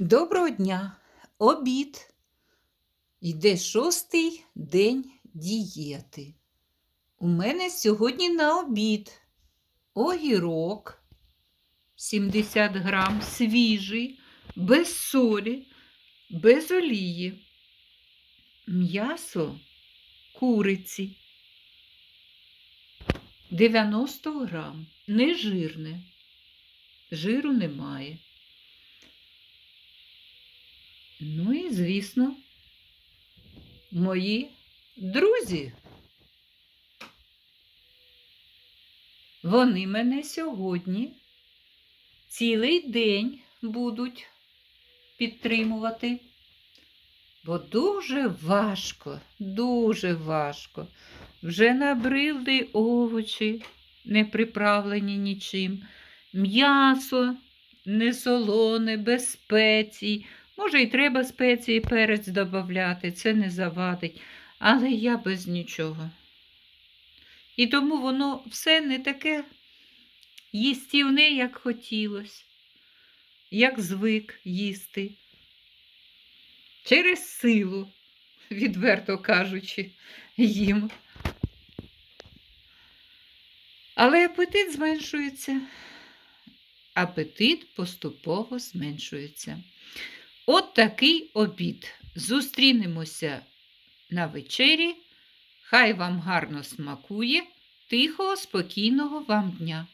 Доброго дня! Обід. Йде шостий день дієти. У мене сьогодні на обід огірок 70 грам, свіжий, без солі, без олії, м'ясо куриці 90 грам, нежирне, жиру немає. Ну і, звісно, мої друзі. Вони мене сьогодні цілий день будуть підтримувати, бо дуже важко, дуже важко. Вже набрили овочі, не приправлені нічим, м'ясо не солоне, без спецій. Може, і треба спеції перець додати, це не завадить, але я без нічого. І тому воно все не таке їстівне, як хотілося, як звик їсти. Через силу, відверто кажучи, їм. Але апетит зменшується. Апетит поступово зменшується. От такий обід. Зустрінемося на вечері. Хай вам гарно смакує. Тихого, спокійного вам дня!